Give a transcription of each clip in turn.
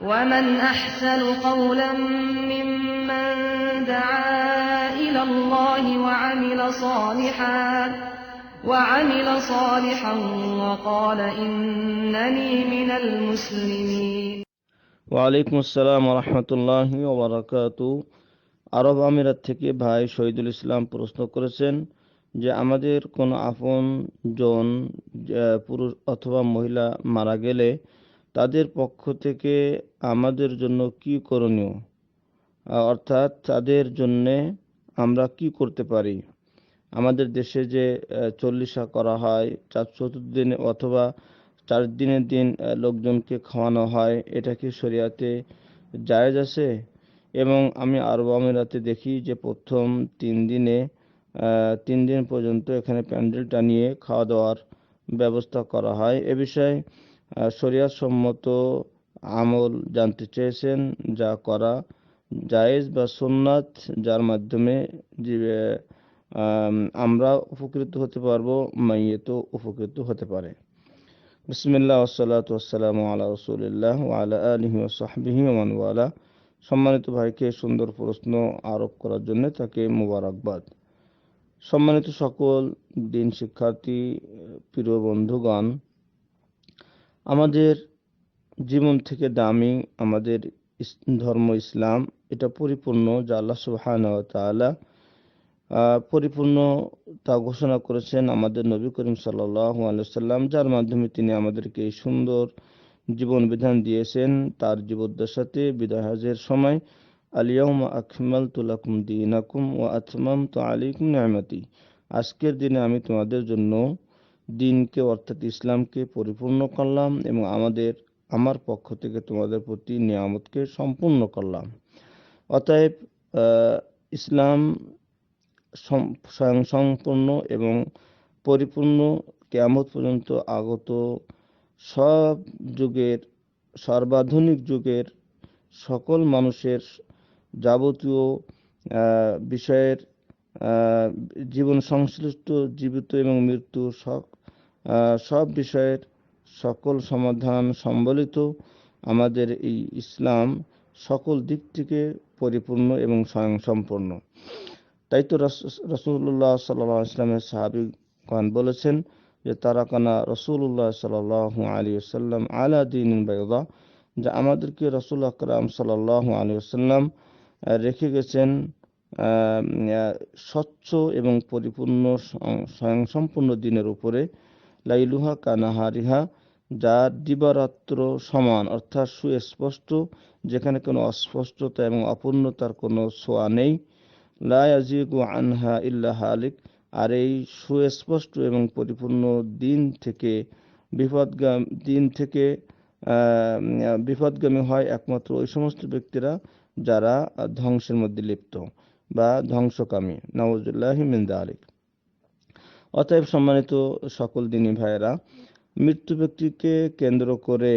ومن أحسن قولا ممن دعا إلى الله وعمل صالحا وعمل صالحا وقال إنني من المسلمين ওয়ালাইকুম আসসালাম রহমতুল্লাহ ওবরাকাত আরব আমিরাত থেকে ভাই শহীদুল ইসলাম প্রশ্ন করেছেন যে আমাদের কোনো আপন জন আহ, পুরুষ অথবা মহিলা মারা গেলে তাদের পক্ষ থেকে আমাদের জন্য কি করণীয়? অর্থাৎ তাদের জন্যে আমরা কি করতে পারি? আমাদের দেশে যে চল্লিশা করা হয় চার চতুর্দিনে অথবা চার দিনের দিন লোকজনকে খাওয়ানো হয়, এটা কি শরিয়াতে জায়েজ আছে? এবং আমি আরব আমিরাতে দেখি যে প্রথম তিন দিনে তিন দিন পর্যন্ত এখানে প্যান্ডেল টানিয়ে খাওয়া দাওয়ার ব্যবস্থা করা হয়। এ বিষয়ে সম্মত আমল জানতে চেয়েছেন, যা করা জায়েজ বা সুন্নাত, যার মাধ্যমে যে আমরা উপকৃত হতে পারব মাইয়েতো উপকৃত হতে পারে। বিসমিল্লাহ ওসালাত ওসালাম আলা রসুলিল্লাহ আলা আলহি ওসাহবিহি সম্মানিত ভাইকে সুন্দর প্রশ্ন আরোপ করার জন্য তাকে মুবারকবাদ। সম্মানিত সকল দিন শিক্ষার্থী, প্রিয় বন্ধুগণ আমাদের জীবন থেকে দামি আমাদের ধর্ম ইসলাম, এটা পরিপূর্ণ যা আল্লাহ তাআলা পরিপূর্ণ তা ঘোষণা করেছেন আমাদের নবী করিম সাল্লাম যার মাধ্যমে তিনি আমাদেরকে এই সুন্দর জীবন বিধান দিয়েছেন। তার জীবদ্দশাতে বিদায় হজের সময় আলিয়াউমা আকমালতু লাকুম দীনাকুম ওয়া আতমামতু আলাইকুম নি'মাতি আজকের দিনে আমি তোমাদের জন্য দিনকে অর্থাৎ ইসলামকে পরিপূর্ণ করলাম এবং আমাদের, আমার পক্ষ থেকে তোমাদের প্রতি নিয়ামতকে সম্পূর্ণ করলাম। অতএব ইসলাম স্বয়ং সম্পূর্ণ এবং পরিপূর্ণ কেয়ামত পর্যন্ত আগত সব যুগের, সর্বাধুনিক যুগের সকল মানুষের যাবতীয় বিষয়ের জীবন সংশ্লিষ্ট, জীবিত এবং মৃত্যু সব বিষয়ের সকল সমাধান সম্বলিত আমাদের এই ইসলাম সকল দিক থেকে পরিপূর্ণ এবং স্বয়ংসম্পূর্ণ। তাই তো রসুল্লাহ সাল্লাহ ইসলামের সাহাবিগণ বলেছেন যে তারা কানা রসুল্লাহ সাল্লাহ আলী আসাল্লাম আলা দিন বাইদা, যা আমাদেরকে রসুল আকরাম সাল্লাহ আলী আসাল্লাম রেখে গেছেন স্বচ্ছ এবং পরিপূর্ণ স্বয়ংসম্পূর্ণ দিনের উপরে। লাইলুহা কানাহারিহা যার দিবারাত্র সমান, অর্থাৎ সুস্পষ্ট, যেখানে কোনো অস্পষ্টতা এবং অপূর্ণতার কোনো ছোঁয়া নেই। লা ইয়াজিগু আনহা ইল্লা হালিক, আর এই সুস্পষ্ট এবং পরিপূর্ণ দিন থেকে বিপদগাম দিন থেকে বিপদগামী হয় একমাত্র ওই সমস্ত ব্যক্তিরা যারা ধ্বংসের মধ্যে লিপ্ত বা ধ্বংসকামী। নওয়াজুল্লাহ মিন্দা আলিক অতএব সম্মানিত সকল দিনী ভাইয়েরা মৃত্যু ব্যক্তিকে কেন্দ্র করে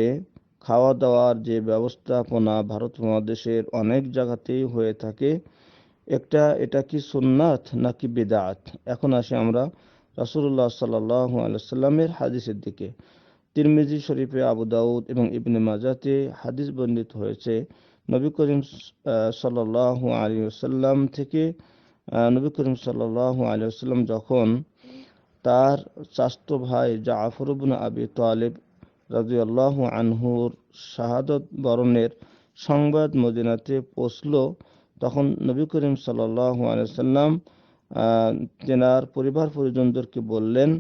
খাওয়া দাওয়ার যে ব্যবস্থাপনা ভারত মহাদেশের অনেক জায়গাতেই হয়ে থাকে একটা এটা কি সুন্নাত নাকি বেদাত? এখন আসি আমরা রাসুল্লাহ সাল্লাল্লাহু আলাইহি সাল্লামের হাদিসের দিকে। তিরমিজি শরীফে আবু দাউদ এবং ইবনে মাজাতে হাদিস বর্ণিত হয়েছে নবী করিম আহ, সাল্লাল্লাহু আলাইহি ওয়াসাল্লাম থেকে নবী করিম সাল্লাল্লাহু আলাইহি ওয়াসাল্লাম যখন তার চাস্তো ভাই জাফর ইবনে আবি তালিব রাদিয়াল্লাহু আনহুর শাহাদত বরণের সংবাদ মদিনাতে পৌঁছলো। তখন নবী করিম সাল্লাল্লাহু সাল্লাম তেনার পরিবার পরিজনদেরকে বললেন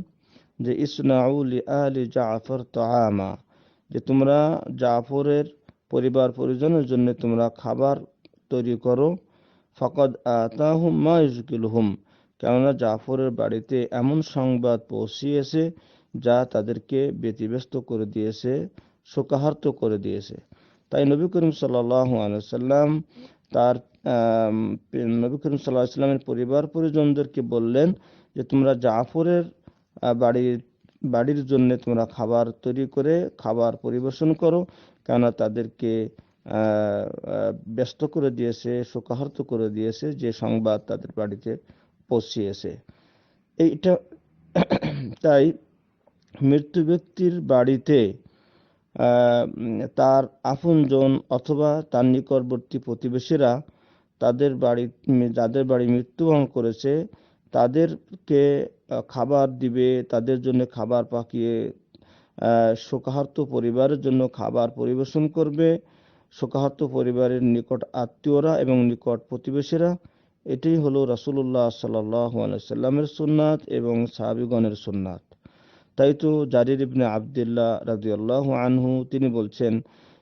যে ইসনাউলি আলি জাফর তাআমা, যে তোমরা জাফরের পরিবার পরিজনের জন্য তোমরা খাবার তৈরি করো। ফকদ আতাহুম মা ইউজকিলহুম কেননা জাফরের বাড়িতে এমন সংবাদ পৌঁছিয়েছে যা তাদেরকে ব্যতিব্যস্ত করে দিয়েছে শোকাহার্ত করে দিয়েছে। তাই নবী করিম সাল্লাল্লাহু আলাইহি সাল্লাম তার নবী করিম সাল্লাহ ইসলামের পরিবার পরিজনদেরকে বললেন যে, তোমরা জাফরের বাড়ির বাড়ির জন্য তোমরা খাবার তৈরি করে খাবার পরিবেশন করো। কেননা তাদেরকে ব্যস্ত করে দিয়েছে, শোকাহত করে দিয়েছে যে সংবাদ তাদের বাড়িতে পৌঁছিয়েছে এইটা তাই মৃত্যু ব্যক্তির বাড়িতে তার আপনজন অথবা তার নিকটবর্তী প্রতিবেশীরা তাদের বাড়ি যাদের বাড়ি মৃত্যুবরণ করেছে তাদেরকে খাবার দিবে তাদের জন্য খাবার পাকিয়ে আহ, শোকাহত পরিবারের জন্য খাবার পরিবেশন করবে। শোকাহত পরিবারের নিকট আত্মীয়রা এবং নিকট প্রতিবেশীরা এটাই হলো সাল্লাল্লাহু সাল্লামের সুন্নাত এবং সাহাবীগণের সুন্নাত। তাই তো জারির ইবনে আবদুল্লাহ রাদিয়াল্লাহু আনহু, তিনি বলছেন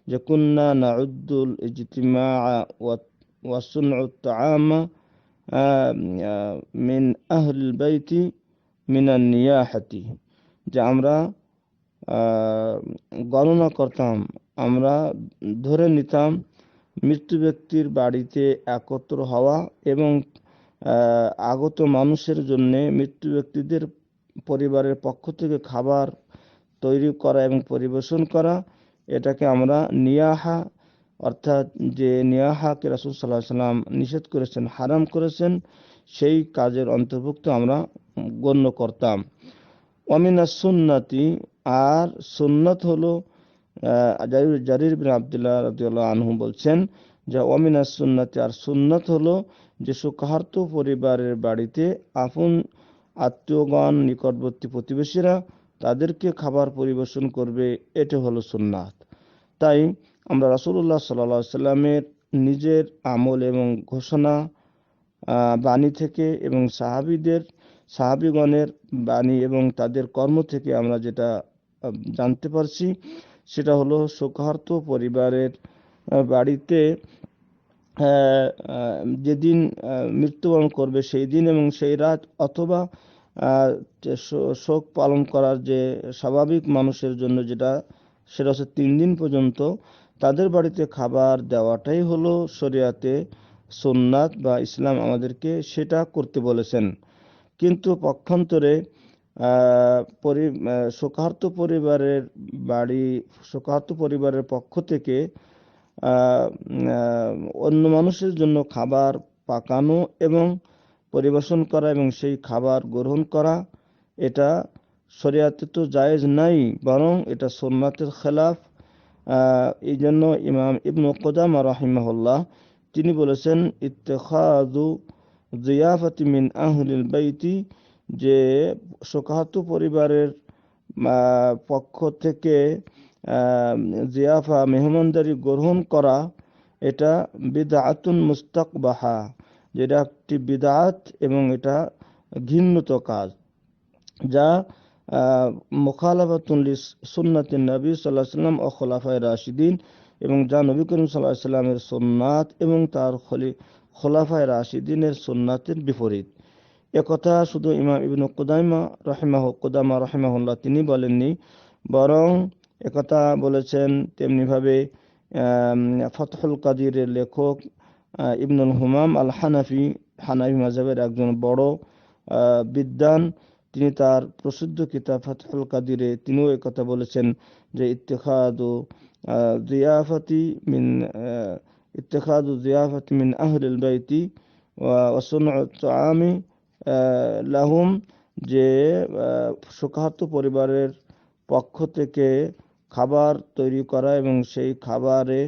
যে, কুন্না নাউদ্দুল ইজতিমা ওয়া ওয়া সুনউত তাআমা মিন আহলিল বাইতি মিনান নিয়াহাতি। যে আমরা গণনা করতাম, আমরা ধরে নিতাম মৃত্যু ব্যক্তির বাড়িতে একত্র হওয়া এবং আগত মানুষের জন্য মৃত্যু ব্যক্তিদের পরিবারের পক্ষ থেকে খাবার তৈরি করা এবং পরিবেশন করা, এটাকে আমরা নিয়াহা অর্থাৎ যে নিয়াহাকে রাসুল সাল্লাহ সাল্লাম নিষেধ করেছেন, হারাম করেছেন, সেই কাজের অন্তর্ভুক্ত আমরা গণ্য করতাম। অমিনা সুন্নাতি, আর সুন্নত হলো জারির বিন আবদুল্লাহ রাদিয়াল্লাহু আনহু বলছেন যে, অমিনা সুন্নাতি আর সুন্নত হলো যে, সুখার্ত পরিবারের বাড়িতে আপন আত্মীয়গণ, নিকটবর্তী প্রতিবেশীরা তাদেরকে খাবার পরিবেশন করবে। এটা হলো সুন্নাত। তাই আমরা রাসূলুল্লাহ সাল্লাল্লাহু আলাইহি সাল্লামের নিজের আমল এবং ঘোষণা বাণী থেকে এবং সাহাবীদের, সাহাবীগণের বাণী এবং তাদের কর্ম থেকে আমরা যেটা জানতে পারছি সেটা হলো শোকার্ত পরিবারের বাড়িতে যেদিন মৃত্যুবরণ করবে সেই দিন এবং সেই রাত অথবা শোক পালন করার যে স্বাভাবিক মানুষের জন্য যেটা, সেটা হচ্ছে তিন দিন পর্যন্ত তাদের বাড়িতে খাবার দেওয়াটাই হলো শরিয়াতে সুন্নাত বা ইসলাম আমাদেরকে সেটা করতে বলেছেন। কিন্তু পক্ষান্তরে আহ, পরিবারের বাড়ি শোকার্ত পরিবারের পক্ষ থেকে অন্য মানুষের জন্য খাবার পাকানো এবং পরিবেশন করা এবং সেই খাবার গ্রহণ করা এটা শরিয়াতে তো জায়েজ নাই বরং এটা সুন্নাতের খেলাফ। এই জন্য ইমাম ইবনু কোদামা রাহিমাহুল্লাহ তিনি বলেছেন ইত্তেখাদু জিয়াফাতি মিন আহলিল বাইতি যে শোকাহত পরিবারের পক্ষ থেকে জিয়াফা মেহমানদারি গ্রহণ করা, এটা বিদআতুন মুস্তাকবাহা, যেটা একটি বিদাত এবং এটা ঘিন্নত কাজ, যা মুখালাফাতুল সুন্নাতিন নবী সাল্লাহ সাল্লাম ও খোলাফায় রাশিদিন এবং যা নবী করিম সাল্লাহ সাল্লামের সুন্নাত এবং তার খলি, খোলাফায় রাশিদিনের সুন্নাতের বিপরীত। একথা শুধু ইমাম ইবনু কুদাইমা রহিমাহ কুদামা রহিমাহুল্লাহ তিনি বলেননি বরং একথা বলেছেন তেমনিভাবে ফতহুল কাদিরের লেখক ইবনুল হুমাম আল হানাফি হানাফি মাজাবের একজন বড় আহ, বিদ্বান। তিনি তার প্রসিদ্ধ কিতাব ফতহুল কাদিরে তিনিও একথা বলেছেন যে ইত্তেখাদু জিয়াফাতি মিন ইত্তেখাদু জিয়াফাতি মিন আহলিল বাইতি ওয়া সুনউ তাআমি লাহুম যে শোকাহত পরিবারের পক্ষ থেকে খাবার তৈরি করা এবং সেই খাবারে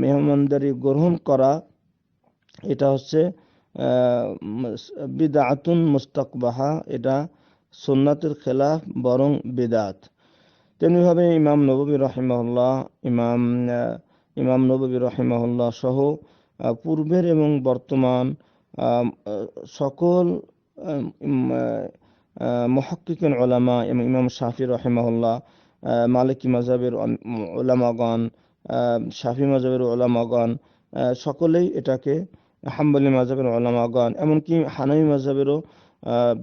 মেহমানদারি গ্রহণ করা, এটা হচ্ছে বিদাতুন মুস্তাকবাহা, এটা সুন্নাতের খেলাফ বরং বিদাত। তেমনিভাবে ইমাম নবী রহিমাহুল্লাহ, ইমাম ইমাম নবী রহিমাহুল্লাহ সহ পূর্বের এবং বর্তমান সকল মহাক্কিকিন ওলামা এবং ইমাম শাফি রহিমাহুল্লাহ মালিকি মাজাবের ওলামাগণ শাফি মাজাবের ওলামাগণ সকলেই এটাকে হাম্বলি মাজাবের ওলামাগণ এমনকি হানামি মাজাবেরও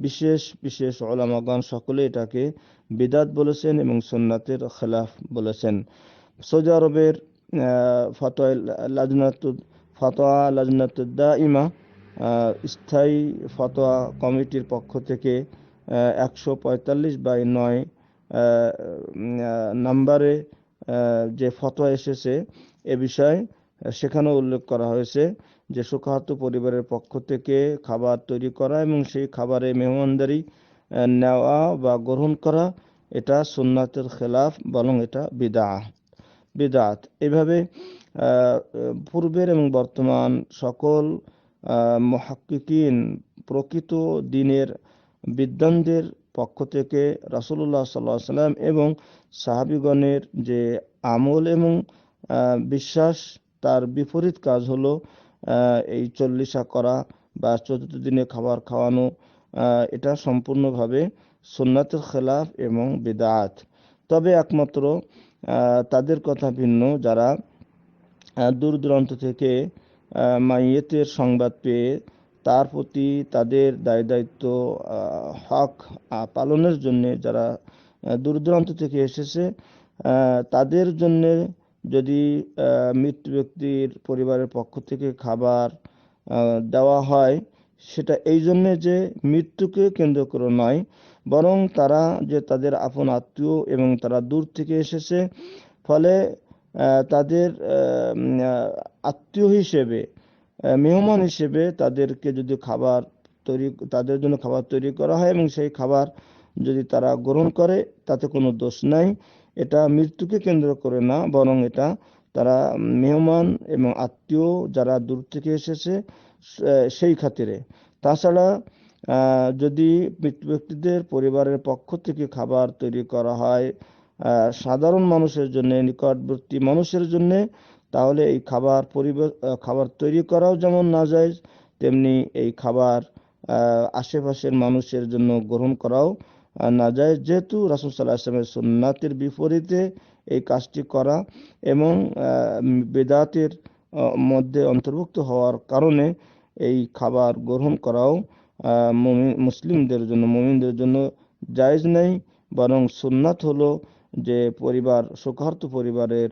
বিশেষ বিশেষ ওলামাগণ সকলে এটাকে বিদাত বলেছেন এবং সুন্নাতের খেলাফ বলেছেন। সৌদি আরবের ফতোয়া লাজনাত ফতোয়া লাজনাতুদ্দা ইমা স্থায়ী ফতোয়া কমিটির পক্ষ থেকে একশো পঁয়তাল্লিশ বাই নয় নাম্বারে যে ফতোয়া এসেছে এ বিষয়ে সেখানেও উল্লেখ করা হয়েছে যে শোকাহত পরিবারের পক্ষ থেকে খাবার তৈরি করা এবং সেই খাবারে মেহমানদারি নেওয়া বা গ্রহণ করা, এটা সুন্নাতের খেলাফ বরং এটা বিদা বিদাত এভাবে পূর্বের এবং বর্তমান সকল মহাক্কিকিন প্রকৃত দিনের বিদ্বানদের পক্ষ থেকে রাসূলুল্লাহ সাল্লাহ সাল্লাম এবং সাহাবিগণের যে আমল এবং বিশ্বাস, তার বিপরীত কাজ হলো এই চল্লিশা করা বা চতুর্থ দিনে খাবার খাওয়ানো এটা সম্পূর্ণভাবে সুন্নাতের খেলাফ এবং বিদাত। তবে একমাত্র তাদের কথা ভিন্ন যারা দূর দূরান্ত থেকে মাইয়েতের সংবাদ পেয়ে তার প্রতি তাদের দায় দায়িত্ব হক পালনের জন্য যারা দূর দূরান্ত থেকে এসেছে তাদের জন্য যদি আহ, মৃত ব্যক্তির পরিবারের পক্ষ থেকে খাবার দেওয়া হয় সেটা এই জন্যে যে মৃত্যুকে কেন্দ্র করে নয় বরং তারা যে তাদের আপন আত্মীয় এবং তারা দূর থেকে এসেছে ফলে তাদের আত্মীয় হিসেবে মেহমান হিসেবে তাদেরকে যদি খাবার তৈরি, তাদের জন্য খাবার তৈরি করা হয় এবং সেই খাবার যদি তারা গ্রহণ করে, তাতে কোনো দোষ নাই। এটা মৃত্যুকে কেন্দ্র করে না, বরং এটা তারা মেহমান এবং আত্মীয় যারা দূর থেকে এসেছে সেই খাতিরে। তাছাড়া যদি মৃত ব্যক্তিদের পরিবারের পক্ষ থেকে খাবার তৈরি করা হয় সাধারণ মানুষের জন্য, নিকটবর্তী মানুষের জন্য, তাহলে এই খাবার পরিবেশ খাবার তৈরি করাও যেমন না যায় তেমনি এই খাবার আশেপাশের মানুষের জন্য গ্রহণ করাও না যায় যেহেতু রাসুল সাল্লাহ আসলামের সুন্নাতের বিপরীতে এই কাজটি করা এবং বেদাতের মধ্যে অন্তর্ভুক্ত হওয়ার কারণে এই খাবার গ্রহণ করাও মুসলিমদের জন্য, মুমিনদের জন্য জায়েজ নেই, বরং সুন্নাত হলো যে পরিবার শোকার্ত পরিবারের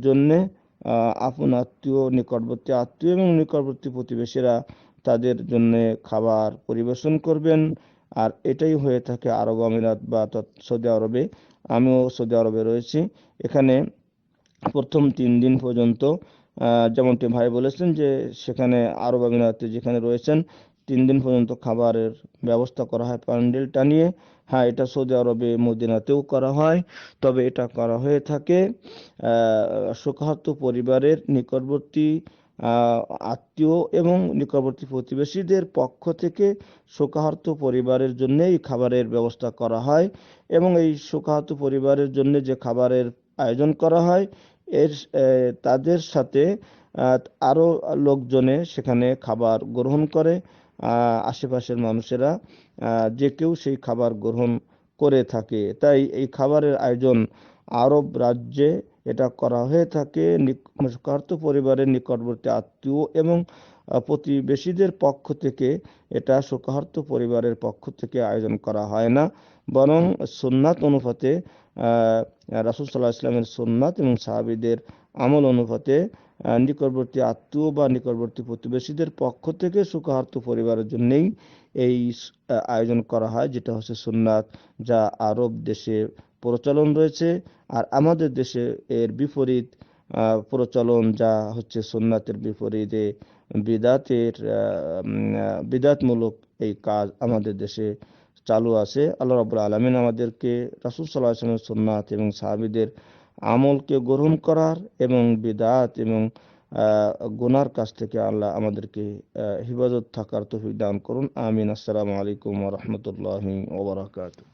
জন্যে আপন আত্মীয়, নিকটবর্তী আত্মীয় এবং নিকটবর্তী প্রতিবেশীরা তাদের জন্য খাবার পরিবেশন করবেন। আর এটাই হয়ে থাকে আরব আমিরাত বা সৌদি আরবে। আমিও সৌদি আরবে রয়েছি। এখানে প্রথম তিন দিন পর্যন্ত যেমনটি ভাই বলেছেন যে সেখানে আরব আমিরাতে যেখানে রয়েছেন তিন দিন পর্যন্ত খাবারের ব্যবস্থা করা হয় প্যান্ডেল টানিয়ে হ্যাঁ এটা সৌদি আরবে মদিনাতেও করা হয়। তবে এটা করা হয়ে থাকে শোকাহত পরিবারের নিকটবর্তী আত্মীয় এবং নিকটবর্তী প্রতিবেশীদের পক্ষ থেকে শোকাহত পরিবারের জন্য এই খাবারের ব্যবস্থা করা হয় এবং এই শোকাহত পরিবারের জন্য যে খাবারের আয়োজন করা হয়, এর তাদের সাথে আরও লোকজনে সেখানে খাবার গ্রহণ করে। আশেপাশের মানুষেরা যে কেউ সেই খাবার গ্রহণ করে থাকে। তাই এই খাবারের আয়োজন আরব রাজ্যে এটা করা হয়ে থাকে। নিকট পরিবারের নিকটবর্তী আত্মীয় এবং প্রতিবেশীদের পক্ষ থেকে এটা শোকাহর্ত পরিবারের পক্ষ থেকে আয়োজন করা হয় না। বরং সুন্নাত অনুপাতে রাসুল সাল্লাহ ইসলামের সুন্নাত এবং সাহাবিদের আমল অনুপাতে নিকটবর্তী আত্মীয় বা নিকটবর্তী প্রতিবেশীদের পক্ষ থেকে শোকাহর্ত পরিবারের জন্যেই এই আয়োজন করা হয়, যেটা হচ্ছে সুন্নাত, যা আরব দেশে প্রচলন রয়েছে আর আমাদের দেশে এর বিপরীত প্রচলন যা হচ্ছে সুন্নাতের বিপরীতে বিদাতের বিদাতমূলক এই কাজ আমাদের দেশে চালু আছে। আল্লাহ রাব্বুল আলামিন আমাদেরকে রাসূল ওয়াসাল্লামের সুন্নাত এবং সাহাবীদের আমলকে গ্রহণ করার এবং বিদাত এবং গুনার কাছ থেকে আল্লাহ আমাদেরকে হিফাজত থাকার তৌফিক দান করুন। আমিন। আসসালামু আলাইকুম রাহমাতুল্লাহি ওয়া বারাকাতুহু।